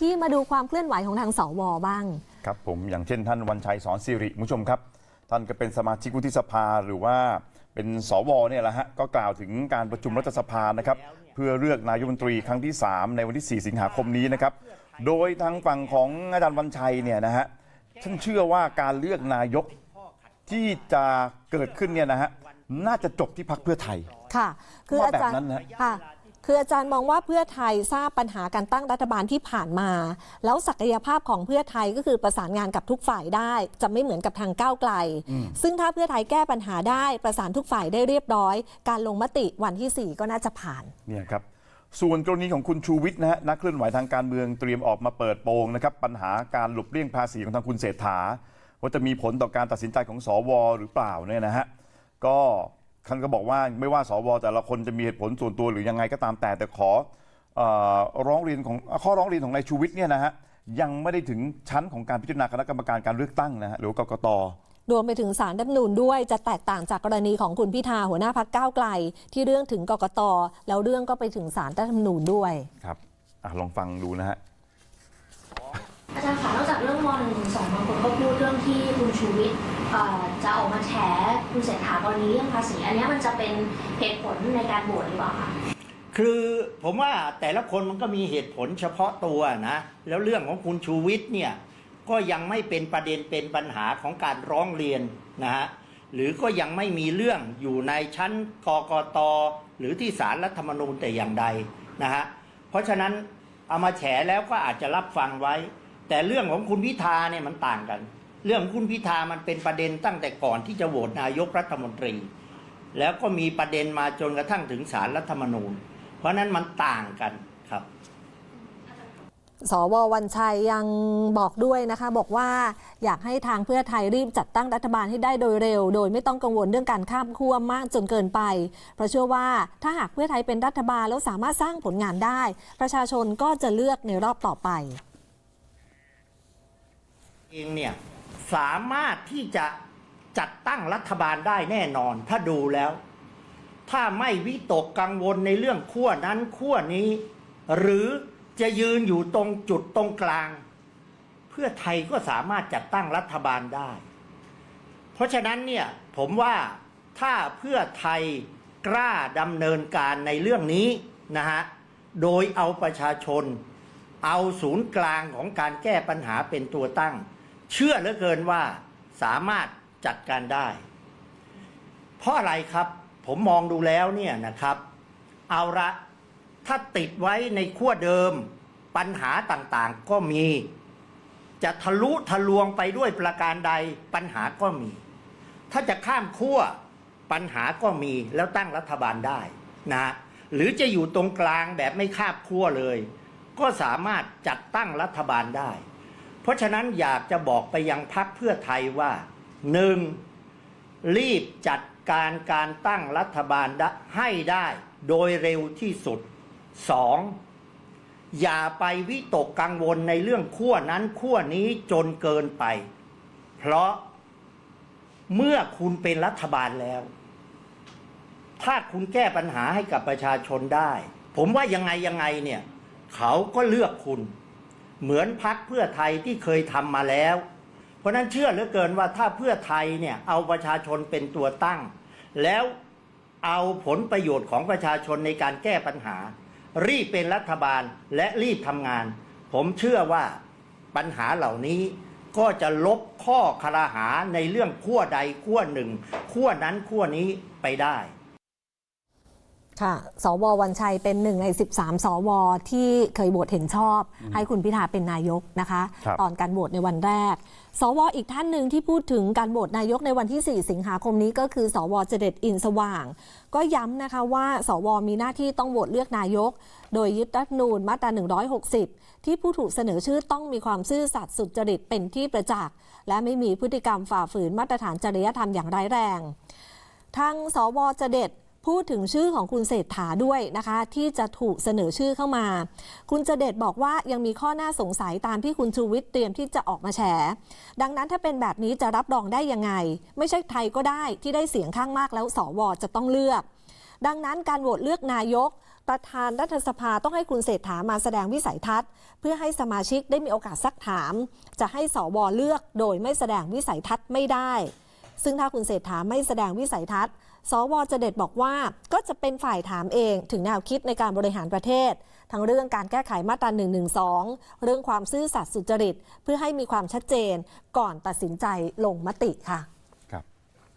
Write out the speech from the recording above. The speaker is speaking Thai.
ที่มาดูความเคลื่อนไหวของทางสวบ้าง ครับผมอย่างเช่นท่านวันชัยสอนสิริคุณผู้ชมครับ ท่านก็เป็นสมาชิกวุฒิสภาหรือว่าเป็นสวเนี่ยแหละฮะก็กล่าวถึงการประชุมรัฐสภานะครับเพื่อเลือกนายกรัฐมนตรีครั้งที่ 3 ในวันที่ 4 สิงหาคมนี้นะครับโดยทางฝั่งของอาจารย์วันชัยเนี่ยนะฮะท่านเชื่อว่าการเลือกนายกที่จะเกิดขึ้นเนี่ยนะฮะน่าจะจบที่พรรคเพื่อไทย ค่ะ คืออาจารย์ว่าแบบนั้นนะค่ะ คืออาจารย์มองว่าเพื่อไทยทราบปัญหาการตั้งรัฐบาลที่ผ่านมา แล้วศักยภาพของเพื่อไทยก็คือประสานงานกับทุกฝ่ายได้ จะไม่เหมือนกับทางก้าวไกล ซึ่งถ้าเพื่อไทยแก้ปัญหาได้ประสานทุกฝ่ายได้เรียบร้อย การลงมติวันที่ 4 ก็น่าจะผ่านเนี่ยครับส่วนกรณีของคุณชูวิทย์นะฮะนักเคลื่อนไหวทางการเมืองเตรียมออกมาเปิดโปงนะครับปัญหาการหลบเลี่ยงภาษีของทางคุณเศรษฐาว่าจะมีผลต่อการตัดสินใจของสวหรือเปล่าเนี่ยนะฮะก็ ท่านก็บอกว่าไม่ว่าสวแต่ละคนจะมีเหตุผลส่วนตัวหรือยังไงก็ตามแต่แต่ขอเออร้องเรียนของข้อร้องเรียนของนายชูวิทย์เนี่ยนะฮะยังไม่ได้ถึงชั้นของการพิจารณาคณะกรรมการการเลือกตั้งนะฮะหรือว่ากกต รวมไปถึงสารรัฐธรรมนูญด้วยจะแตกต่างจากกรณีของคุณพิธาหัวหน้าพักก้าวไกล ที่เรื่องถึงกกตแล้วเรื่องก็ไปถึงสารรัฐธรรมนูญด้วยครับอะลองฟังดูนะฮะอาจารย์คะนอกจากเรื่องม .112 บางคนก็พูดเรื่องที่คุณชูวิทย์เอ่อ จะออกมาแฉคุณเศรษฐากรณีเรื่องภาษีอันนี้มันจะเป็นเหตุผลในการโหวตหรือเปล่าคะคือผมว่าแต่ละคนมันก็มีเหตุผลเฉพาะตัวนะ แล้วเรื่องของคุณชูวิทย์เนี่ยก็ยังไม่เป็นประเด็นเป็นปัญหาของการร้องเรียนนะฮะหรือก็ยังไม่มีเรื่องอยู่ในชั้นกกตหรือที่ศาลรัฐธรรมนูญแต่อย่างใดนะฮะเพราะฉะนั้นเอามาแฉแล้วก็อาจจะรับฟังไว้ แต่เรื่องของคุณพิธาเนี่ยมันต่างกัน เรื่องของคุณพิธามันเป็นประเด็นตั้งแต่ก่อนที่จะโหวตนายกรัฐมนตรี แล้วก็มีประเด็นมาจนกระทั่งถึงศาลรัฐธรรมนูญ เพราะฉะนั้นมันต่างกันครับสววันชัยยังบอกด้วยนะคะ บอกว่าอยากให้ทางเพื่อไทยรีบจัดตั้งรัฐบาลให้ได้โดยเร็ว โดยไม่ต้องกังวลเรื่องการข้ามขั้วมากจนเกินไป เพราะเชื่อว่าถ้าหากเพื่อไทยเป็นรัฐบาลแล้วสามารถสร้างผลงานได้ ประชาชนก็จะเลือกในรอบต่อไป เองเนี่ย สามารถที่จะจัดตั้งรัฐบาลได้แน่นอน ถ้าดูแล้ว ถ้าไม่วิตกกังวลในเรื่องขั้วนั้นขั้วนี้ หรือจะยืนอยู่ตรงจุดตรงกลาง เพื่อไทยก็สามารถจัดตั้งรัฐบาลได้ เพราะฉะนั้นเนี่ยผมว่าถ้าเพื่อไทยกล้าดำเนินการในเรื่องนี้นะฮะโดยเอาประชาชน เอาศูนย์กลางของการแก้ปัญหาเป็นตัวตั้ง เชื่อเหลือเกินว่าสามารถจัดการได้ เพราะอะไรครับ ผมมองดูแล้วเนี่ยนะครับ เอาละถ้าติดไว้ในขั้วเดิมปัญหาต่างๆก็มี จะทะลุทะลวงไปด้วยประการใดปัญหาก็มี ถ้าจะข้ามขั้วปัญหาก็มีแล้วตั้งรัฐบาลได้นะหรือจะอยู่ตรงกลางแบบไม่ข้ามขั้วเลย ก็สามารถจัดตั้งรัฐบาลได้ ราะฉะนั้นอยากจะบอกไปยังพักเพื่อไทยว่าหนึ่งรีบจัดการการตั้งรัฐบาลให้ได้โดยเร็วที่สุดสองอย่าไปวิตกกังวลในเรื่องขั้วนั้นขั้วนี้จนเกินไป เพราะเมื่อคุณเป็นรัฐบาลแล้ว ถ้าคุณแก้ปัญหาให้กับประชาชนได้ ผมว่ายังไงยังไงเนี่ย เขาก็เลือกคุณ เหมือนพักเพื่อไทยที่เคยทำมาแล้ว เพราะฉะนั้นเชื่อเหลือเกินว่าถ้าเพื่อไทยเนี่ยเอาประชาชนเป็นตัวตั้ง แล้วเอาผลประโยชน์ของประชาชนในการแก้ปัญหา รีบเป็นรัฐบาลและรีบทำงาน ผมเชื่อว่าปัญหาเหล่านี้ก็จะลบข้อคารหาในเรื่องขั้วใดขั้วหนึ่งขั้วนั้นขั้วนี้ไปได้ ค่ะ สววันชัยเป็นหนึ่งใน 13 สว ที่เคยโหวตเห็นชอบ ให้คุณพิธาเป็นนายกนะคะครับตอนการโหวตในวันแรก สวอีกท่านหนึ่งที่พูดถึงการโหวตนายกในวันที่ 4 สิงหาคมนี้ก็คือ สวเจเด็ดอินสว่าง ก็ย้ำนะคะว่า สวมีหน้าที่ต้องโหวตเลือกนายก โดยยึดรัฐธรรมนูญมาตรา 160 ที่ผู้ถูกเสนอชื่อต้องมีความซื่อสัตย์สุจริตเป็นที่ประจักษ์และไม่มีพฤติกรรมฝ่าฝืนมาตรฐานจริยธรรมอย่างร้ายแรง ทางสวเจเด็ด พูดถึงชื่อของคุณเศรษฐาด้วยนะคะ ที่จะถูกเสนอชื่อเข้ามา คุณเจเด็ดบอกว่ายังมีข้อน่าสงสัยตามที่คุณชูวิทย์เตรียมที่จะออกมาแฉ ดังนั้นถ้าเป็นแบบนี้จะรับรองได้ยังไง ไม่ใช่ใครก็ได้ที่ได้เสียงข้างมากแล้วสวจะต้องเลือก ดังนั้นการโหวตเลือกนายกประธานรัฐสภาต้องให้คุณเศรษฐามาแสดงวิสัยทัศน์ เพื่อให้สมาชิกได้มีโอกาสซักถาม จะให้สวเลือกโดยไม่แสดงวิสัยทัศน์ไม่ได้ ซึ่งถ้าคุณเศรษฐาไม่แสดงวิสัยทัศน์ สวจะเด็ดบอกว่าก็จะเป็นฝ่ายถามเองถึงแนวคิดในการบริหารประเทศ ทั้งเรื่องการแก้ไขมาตรา1นึเรื่องความซื่อสัตย์สุจริต เพื่อให้มีความชัดเจนก่อนตัดสินใจลงมติค่ะ